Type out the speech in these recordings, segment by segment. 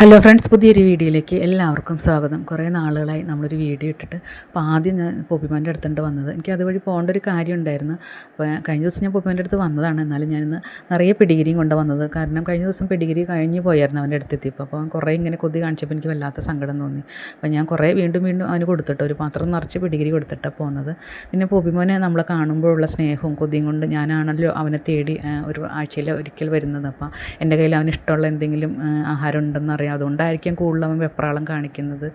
Hello friends പുതിയൊരു വീഡിയോയിലേക്ക് എല്ലാവർക്കും സ്വാഗതം. കുറേ നാളുകളായി നമ്മളൊരു വീഡിയോ ഇട്ടിട്ട് അപ്പോൾ ആദ്യം ഞാൻ പൊപ്പിമാന്റെ അടുത്തുണ്ട് വന്നത്. എനിക്ക് അതുവഴി പോകേണ്ട ഒരു കാര്യം ഉണ്ടായിരുന്നു. അപ്പോൾ കഴിഞ്ഞ ദിവസം ഞാൻ പൊപ്പിമാന്റെ അടുത്ത് വന്നതാണ്. എന്നാലും ഞാനിന്ന് നിറയെ പിടിഗിരിയും കൊണ്ട് വന്നത്. കാരണം കഴിഞ്ഞ ദിവസം പിടിഗിരി കഴിഞ്ഞ് പോയായിരുന്നു അവന്റെ അടുത്തെത്തിയപ്പോൾ. അപ്പോൾ കുറേ ഇങ്ങനെ കൊതി കാണിച്ചപ്പോൾ എനിക്ക് വല്ലാത്ത സങ്കടം തോന്നി. അപ്പോൾ ഞാൻ കുറേ വീണ്ടും വീണ്ടും അവന് കൊടുത്തിട്ട് ഒരു പാത്രം നിറച്ച് പിടിഗിരി കൊടുത്തിട്ടാണ് പോകുന്നത്. പിന്നെ പൊപ്പിമോനെ നമ്മളെ കാണുമ്പോഴുള്ള സ്നേഹവും കൊതിയും കൊണ്ട് ഞാനാണല്ലോ അവനെ തേടി ഒരു ആഴ്ചയിൽ ഒരിക്കൽ വരുന്നത്. അപ്പോൾ എന്റെ കയ്യിൽ അവന് ഇഷ്ടമുള്ള എന്തെങ്കിലും ആഹാരം ഉണ്ടെന്ന് അറിയാം അതുകൊണ്ടായിരിക്കും കൂടുതൽ അവൻ വെപ്രാളം കാണിക്കുന്നത്.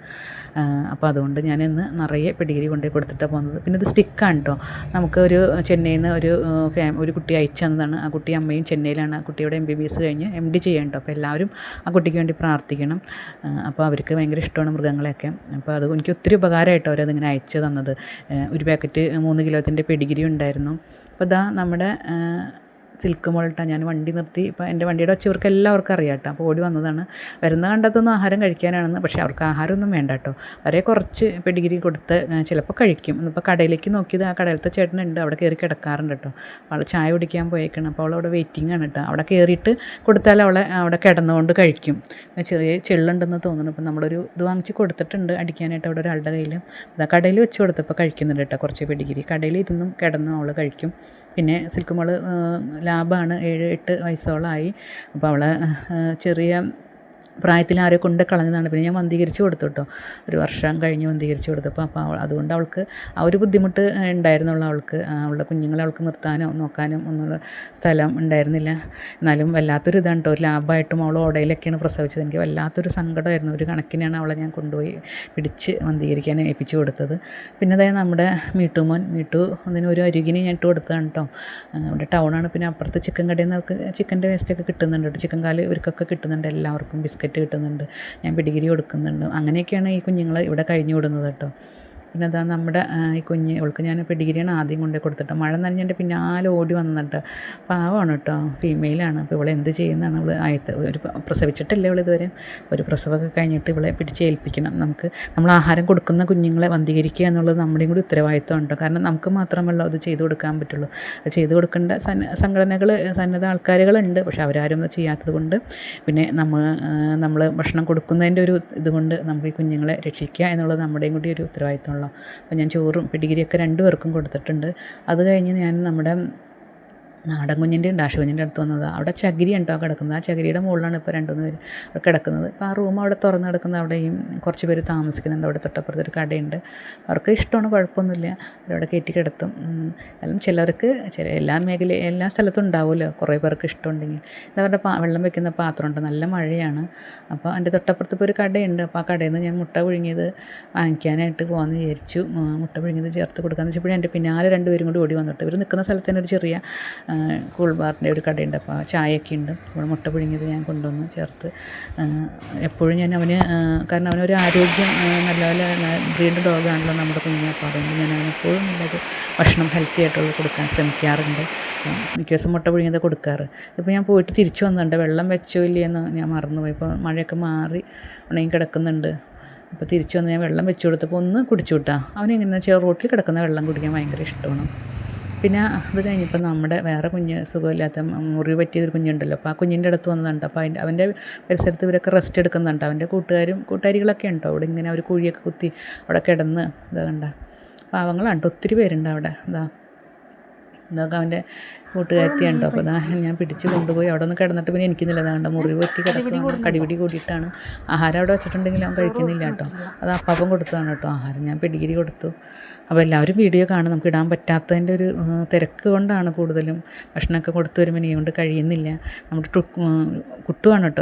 അപ്പോൾ അതുകൊണ്ട് ഞാൻ ഇന്ന് നിറയെ പിടികിരി കൊണ്ടുപോയി കൊടുത്തിട്ടാണ് പോകുന്നത്. പിന്നെ ഇത് സ്റ്റിക്കാണ് കേട്ടോ നമുക്ക് ഒരു ചെന്നൈയിൽ നിന്ന് ഒരു ഫാം ഒരു കുട്ടി അയച്ചു തന്നതാണ്. ആ കുട്ടി അമ്മയും ചെന്നൈയിലാണ്. ആ കുട്ടിയുടെ എം ബി ബി എസ് കഴിഞ്ഞ് എം ഡി ചെയ്യാൻ കേട്ടോ അപ്പോൾ എല്ലാവരും ആ കുട്ടിക്ക് വേണ്ടി പ്രാർത്ഥിക്കണം. അപ്പോൾ അവർക്ക് ഭയങ്കര ഇഷ്ടമാണ് മൃഗങ്ങളെയൊക്കെ. അപ്പോൾ അത് എനിക്ക് ഒത്തിരി ഉപകാരമായിട്ടോ അവരതിങ്ങനെ അയച്ചു തന്നത്. ഒരു പാക്കറ്റ് മൂന്ന് കിലോത്തിന്റെ പെഡിഗിരി ഉണ്ടായിരുന്നു. അപ്പോൾ ഇതാ നമ്മുടെ സിൽക്ക് മോളിട്ടാണ് ഞാൻ വണ്ടി നിർത്തി. ഇപ്പോൾ എന്റെ വണ്ടിയുടെ ഒച്ച ഇവർക്ക് എല്ലാവർക്കും അറിയാം കേട്ടോ. അപ്പോൾ ഓടി വന്നതാണ്. വരുന്ന കണ്ടത്തൊന്നും ആഹാരം കഴിക്കാനാണെന്ന്. പക്ഷേ അവർക്ക് ആഹാരമൊന്നും വേണ്ട കേട്ടോ. വരെ കുറച്ച് പെഡിഗിരി കൊടുത്ത് ചിലപ്പോൾ കഴിക്കും. ഇന്നിപ്പോൾ കടയിലേക്ക് നോക്കിയത് ആ കടയിലത്തെ ചേട്ടനുണ്ട്. അവിടെ കയറി കിടക്കാറുണ്ട് കേട്ടോ. അവൾ ചായ കുടിക്കാൻ പോയേക്കണം. അപ്പോൾ അവൾ അവിടെ വെയിറ്റിംഗ് ആണ് കേട്ടോ. അവിടെ കയറിയിട്ട് കൊടുത്താൽ അവളെ അവിടെ കിടന്നുകൊണ്ട് കഴിക്കും. ചെറിയ ചെള്ളുണ്ടെന്ന് തോന്നുന്നു. അപ്പോൾ നമ്മളൊരു ഇത് വാങ്ങിച്ച് കൊടുത്തിട്ടുണ്ട് അടിക്കാനായിട്ട് അവിടെ ഒരാളുടെ കയ്യിൽ. അതാ കടയിൽ വെച്ച് കൊടുത്തപ്പോൾ കഴിക്കുന്നുണ്ട് കേട്ടോ. കുറച്ച് പെഡിഗിരി കടയിൽ ഇരുന്നും കിടന്നും അവൾ കഴിക്കും. പിന്നെ സിൽക്ക് മോൾ ലാബാണ് ഏഴ് എട്ട് വയസ്സോളമായി. അപ്പോൾ അവളെ ചെറിയ പ്രായത്തിൽ ആരെ കൊണ്ട് കളഞ്ഞതാണ്. പിന്നെ ഞാൻ വന്ധീകരിച്ച് കൊടുത്തു കേട്ടോ ഒരു വർഷം കഴിഞ്ഞ് വന്ധീകരിച്ച് കൊടുത്തപ്പോൾ അപ്പോൾ അവൾ അതുകൊണ്ട് അവൾക്ക് ആ ഒരു ബുദ്ധിമുട്ട് ഉണ്ടായിരുന്നുള്ളൂ അവൾക്ക്. അവളുടെ കുഞ്ഞുങ്ങളെ അവൾക്ക് നിർത്താനോ നോക്കാനും ഒന്നുള്ള സ്ഥലം ഉണ്ടായിരുന്നില്ല. എന്നാലും വല്ലാത്തൊരു ഇതാണ് കേട്ടോ ഒരു ലാഭമായിട്ടും അവൾ ഓടയിലൊക്കെയാണ് പ്രസവിച്ചത്. എനിക്ക് വല്ലാത്തൊരു സങ്കടമായിരുന്നു. ഒരു കണക്കിനാണ് അവളെ ഞാൻ കൊണ്ടുപോയി പിടിച്ച് വന്ധീകരിക്കാൻ ഏൽപ്പിച്ചു കൊടുത്തത്. പിന്നെ അതായത് നമ്മുടെ മീട്ടുമോൻ മീട്ടു അതിന് ഒരു അരുകിന് ഞാൻ ഇട്ട് കൊടുത്തതാണ് കേട്ടോ നമ്മുടെ ടൗണാണ് പിന്നെ അപ്പുറത്ത് ചിക്കൻ കടയിൽ നിന്ന് അവർക്ക് ചിക്കന്റെ വേസ്റ്റൊക്കെ കിട്ടുന്നുണ്ട് കേട്ടോ ചിക്കൻ കാൽ ഇവർക്കൊക്കെ കിട്ടുന്നുണ്ട് എല്ലാവർക്കും. ബിസ്ക്കറ്റ് കിട്ടുന്നുണ്ട് ഞാൻ പിടികിരി കൊടുക്കുന്നുണ്ട്. അങ്ങനെയൊക്കെയാണ് ഈ കുഞ്ഞുങ്ങൾ ഇവിടെ കഴിഞ്ഞു വിടുന്നത് കേട്ടോ. പിന്നെ അതാ നമ്മുടെ ഈ കുഞ്ഞ് ഇവൾക്ക് ഞാൻ ഡിഗ്രിയാണ് ആദ്യം കൊണ്ടുപോയി കൊടുത്തിട്ട്. മഴ നനഞ്ഞെന്റെ പിന്നാലെ ഓടി വന്നിട്ട്. പാവമാണ് കേട്ടോ ഫീമെയിലാണ് അപ്പോൾ ഇവളെ എന്ത് ചെയ്യുന്നതാണ് ഇവൾ ആയത്ത് ഒരു പ്രസവിച്ചിട്ടില്ല ഇവൾ ഇതുവരെ. ഒരു പ്രസവമൊക്കെ കഴിഞ്ഞിട്ട് ഇവളെ പിടിച്ച് ഏൽപ്പിക്കണം. നമുക്ക് നമ്മൾ ആഹാരം കൊടുക്കുന്ന കുഞ്ഞുങ്ങളെ വന്ധീകരിക്കുക എന്നുള്ളത് നമ്മുടെയും കൂടി ഉത്തരവാദിത്വം ഉണ്ടോ കാരണം നമുക്ക് മാത്രമല്ല അത് ചെയ്തു കൊടുക്കാൻ പറ്റുള്ളൂ. അത് ചെയ്തു കൊടുക്കേണ്ട സംഘടനകൾ സന്നദ്ധ ആൾക്കാരുകളുണ്ട്. പക്ഷേ അവരാരും അത് ചെയ്യാത്തത് കൊണ്ട് പിന്നെ നമ്മൾ നമ്മൾ ഭക്ഷണം കൊടുക്കുന്നതിന്റെ ഒരു ഇതുകൊണ്ട് നമുക്ക് ഈ കുഞ്ഞുങ്ങളെ രക്ഷിക്കുക എന്നുള്ളത് നമ്മുടെയും കൂടി ഒരു ഉത്തരവാദിത്തമുള്ള അപ്പോൾ ഞാൻ ചോറും പിടികിരിയൊക്കെ രണ്ടു പേർക്കും കൊടുത്തിട്ടുണ്ട്. അത് കഴിഞ്ഞ് ഞാൻ നമ്മുടെ നാടൻ കുഞ്ഞിന്റെ ഉണ്ട് ആശുകുഞ്ഞിന്റെ അടുത്ത് വന്നത്. അവിടെ ചകിരി ഉണ്ടോ കിടക്കുന്നത്? ആ ചകിരിയുടെ മുകളിലാണ് ഇപ്പോൾ രണ്ട് മൂന്ന് പേര് അവിടെ കിടക്കുന്നത്. അപ്പോൾ ആ റൂം അവിടെ തുറന്ന് കിടക്കുന്ന അവിടെയും കുറച്ച് പേര് താമസിക്കുന്നുണ്ട്. അവിടെ തൊട്ടപ്പുറത്ത് ഒരു കടയുണ്ട്. അവർക്ക് ഇഷ്ടമാണ് കുഴപ്പമൊന്നുമില്ല. അവരവിടെ കയറ്റി കിടത്തും. എന്നാലും ചിലർക്ക് ചില എല്ലാ മേഖല എല്ലാ സ്ഥലത്തും ഉണ്ടാവുമല്ലോ. കുറേ പേർക്ക് ഇഷ്ടമുണ്ടെങ്കിൽ. അവരുടെ പാ വെള്ളം വെക്കുന്ന പാത്രമുണ്ട്. നല്ല മഴയാണ്. അപ്പോൾ എന്റെ തൊട്ടപ്പുറത്ത് ഇപ്പോൾ ഒരു കടയുണ്ട്. അപ്പോൾ ആ കടയിൽ നിന്ന് ഞാൻ മുട്ട പുഴുങ്ങിയത് വാങ്ങിക്കാനായിട്ട് പോകാമെന്ന് വിചാരിച്ചു. മുട്ട പുഴുങ്ങിയത് ചേർത്ത് കൊടുക്കാമെന്ന് വെച്ചപ്പോഴും എന്റെ പിന്നാലെ രണ്ടുപേരും കൂടി ഓടി വന്നിട്ട്. ഇവർ നിൽക്കുന്ന സ്ഥലത്ത് തന്നെ ഒരു ചെറിയ കൂൾ ബാറിന്റെ ഒരു കടയുണ്ട്. അപ്പോൾ ചായയൊക്കെ ഉണ്ട്. അപ്പോൾ മുട്ട പുഴുങ്ങിയത് ഞാൻ കൊണ്ടുവന്ന് ചേർത്ത്. എപ്പോഴും ഞാൻ അവന് കാരണം അവനൊരു ആരോഗ്യം നല്ല നല്ലപോലെ ബ്രീഡ് ഡോഗാണല്ലോ നമ്മുടെ കുഞ്ഞ്. അപ്പോൾ അതുകൊണ്ട് ഞാൻ അവനെപ്പോഴും നല്ലത് ഭക്ഷണം ഹെൽത്തി ആയിട്ടുള്ളത് കൊടുക്കാൻ ശ്രമിക്കാറുണ്ട്. മിക്ക ദിവസം മുട്ട പുഴുങ്ങിയത് കൊടുക്കാറ്. ഇപ്പോൾ ഞാൻ പോയിട്ട് തിരിച്ചു വന്നിട്ടുണ്ട്. വെള്ളം വെച്ചോ ഇല്ലയെന്ന് ഞാൻ മറന്നുപോയി. ഇപ്പോൾ മഴയൊക്കെ മാറി ഉണങ്ങി കിടക്കുന്നുണ്ട്. അപ്പോൾ തിരിച്ചു വന്ന് ഞാൻ വെള്ളം വെച്ച് കൊടുത്തപ്പോൾ ഒന്ന് കുടിച്ചു വിട്ടാ. അവനെങ്ങനെ വെച്ചാൽ റോട്ടിൽ കിടക്കുന്ന വെള്ളം കുടിക്കാൻ ഭയങ്കര ഇഷ്ടമാണ്. പിന്നെ അത് കഴിഞ്ഞപ്പോൾ നമ്മുടെ വേറെ കുഞ്ഞ് സുഖമില്ലാത്ത മുറിവ് പറ്റിയൊരു കുഞ്ഞുണ്ടല്ലോ. അപ്പോൾ ആ കുഞ്ഞിന്റെ അടുത്ത് വന്നതുണ്ട് അപ്പോൾ അതിന്റെ അവന്റെ പരിസരത്ത് ഇവരൊക്കെ റെസ്റ്റ് എടുക്കുന്നുണ്ട്. അവന്റെ കൂട്ടുകാരും കൂട്ടുകാരികളൊക്കെ ഉണ്ടോ? അവിടെ ഇങ്ങനെ അവർ കുഴിയൊക്കെ കുത്തി അവിടെ കിടന്ന് ഇതാ കണ്ട. പാവങ്ങളുണ്ട് ഒത്തിരി പേരുണ്ട് അവിടെ. ഇതാ. ഇതൊക്കെ അവന്റെ കൂട്ടുകാരത്തിയുണ്ടോ കേട്ടോ അപ്പോൾ അതാ ഞാൻ പിടിച്ച് കൊണ്ടുപോയി. അവിടെ ഒന്ന് കിടന്നിട്ട് പിന്നെ എനിക്കുന്നില്ല. അതാണ്ട് മുറിവ് പറ്റി കിടക്കുകയാണ് കടിപിടി കൂടിയിട്ടാണ്. ആഹാരം അവിടെ വെച്ചിട്ടുണ്ടെങ്കിൽ അവൻ കഴിക്കുന്നില്ല കേട്ടോ. അത് അപ്പം കൊടുത്തതാണ് കേട്ടോ. ആഹാരം ഞാൻ പിടികിരി കൊടുത്തു. അപ്പോൾ എല്ലാവരും വീഡിയോ കാണും. നമുക്ക് ഇടാൻ പറ്റാത്തതിന്റെ ഒരു തിരക്ക് കൊണ്ടാണ് കൂടുതലും ഭക്ഷണമൊക്കെ കൊടുത്തു വരുമ്പോൾ ഇനി കൊണ്ട് കഴിയുന്നില്ല. നമ്മുടെ ടു- കുട്ടുവാണ് കേട്ടോ.